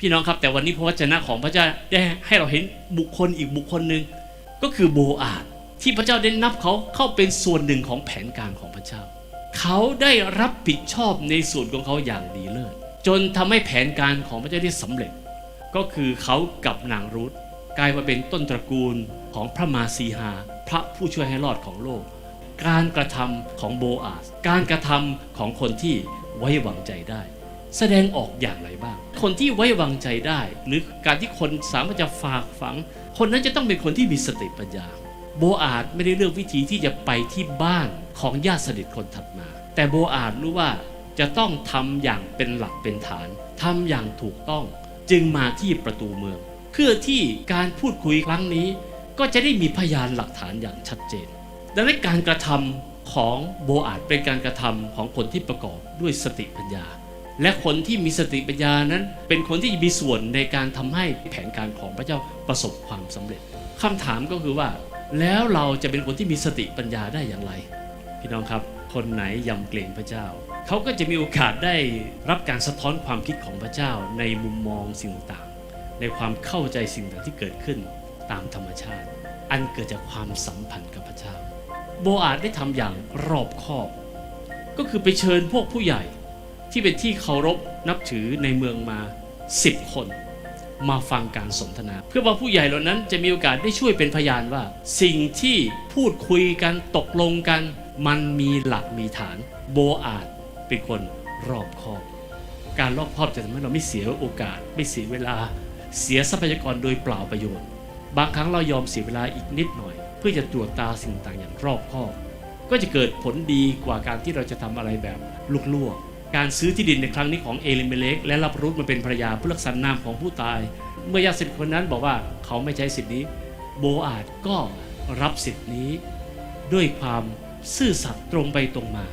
พี่น้องครับแต่วันนี้พระวจนะของพระเจ้าได้ให้เราเห็นบุคคลอีกบุคคลหนึ่งก็คือโบอาดที่พระเจ้าได้นับเขาเข้าเป็นส่วนหนึ่งของแผนการของพระเจ้า เขาได้รับผิดชอบในส่วนของเขาอย่างดีเลิศจนทำให้แผนการของพระเจ้าได้สำเร็จ ก็คือเขากับนางรุธกลายมาเป็นต้นตระกูลของพระมาสีหาพระผู้ช่วยให้รอดของโลก การกระทำของโบอาส การกระทำของคนที่ไว้วางใจได้ แสดงออกอย่างไรบ้าง คนที่ไว้วางใจได้ หรือการที่คนสามารถจะฝากฝัง คนนั้นจะต้องเป็นคนที่มีสติปัญญา โบอาสไม่ได้เลือกวิธีที่จะไปที่บ้านของญาติสนิทคนถัดมา แต่โบอาสรู้ว่าจะต้องทำอย่างเป็นหลักเป็นฐานทำอย่างถูกต้อง จึงมาที่ประตูเมือง เพื่อที่การพูดคุยครั้งนี้ ก็จะได้มีพยานหลักฐานอย่างชัดเจน ดังนั้นการกระทำของโบอาดเป็นการกระทำของคนที่ประกอบด้วยสติปัญญา และคนที่มีสติปัญญานั้น เป็นคนที่มีส่วนในการทำให้แผนการของพระเจ้าประสบความสำเร็จคำถามก็คือว่า แล้วเราจะเป็นคนที่มีสติปัญญาได้อย่างไร พี่น้องครับ คนไหนยำเกรงพระเจ้า เขาก็จะมีโอกาสได้รับการสะท้อนความคิดของพระเจ้าในมุมมองสิ่งต่างในความเข้าใจสิ่งต่างที่เกิดขึ้นตามธรรมชาติ อันเกิดจากความสัมพันธ์กับพระเจ้า โบอาดได้ทำอย่างรอบคอบ ก็คือไปเชิญพวกผู้ใหญ่ ที่เป็นที่เคารพนับถือในเมืองมา 10 คนมาฟังการสนทนา เพื่อว่าผู้ใหญ่เหล่านั้นจะมีโอกาสได้ช่วยเป็นพยานว่า สิ่งที่พูดคุยกันตกลงกัน มันมีหลักมีฐาน โบอาดเป็นคนรอบคอบ การรอบคอบจะทำให้เราไม่เสียโอกาส ไม่เสียเวลา เสียทรัพยากรโดยเปล่าประโยชน์ บางครั้งเรายอมเสียเวลาอีกนิดหน่อย เพื่อจะตรวจตาสิ่งต่างอย่างรอบคอบ ก็จะเกิดผลดีกว่าการที่เราจะทำอะไรแบบลวก การซื้อที่ดินในครั้งนี้ของเอลิเมเลกและรับรุธมาเป็นภรรยาเพื่อรักษานามของผู้ตาย เมื่อญาติสนิทคนนั้นบอกว่าเขาไม่ใช้สิทธินี้ โบอาดก็รับสิทธินี้ ด้วยความซื่อสัตย์ตรงไปตรงมา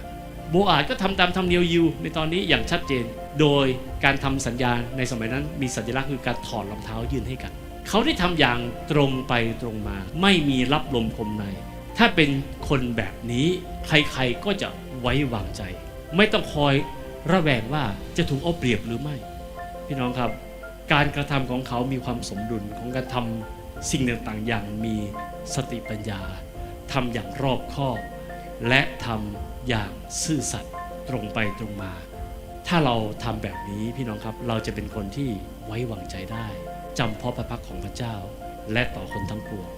โบอาดก็ทำตามธรรมเนียมยิวในตอนนี้อย่างชัดเจน โดยการทำสัญญาในสมัยนั้นมีสัญลักษณ์คือการถอดรองเท้ายื่นให้กัน เขาได้ทำอย่างตรงไปตรงมา ไม่มีรับลมคมใน ถ้าเป็นคนแบบนี้ใครๆก็จะไว้วางใจ ไม่ต้องคอย ระแวงว่าจะถูกเอาเปรียบหรือไม่ พี่น้องครับ การกระทำของเขามีความสมดุลของการทำสิ่งต่างๆ อย่างมีสติปัญญาทำอย่างรอบคอบและทำอย่างซื่อสัตย์ตรงไปตรงมา ถ้าเราทำแบบนี้พี่น้องครับเราจะเป็นคนที่ไว้วางใจได้จำเพาะพระพักของพระเจ้า และต่อคนทั้งปวง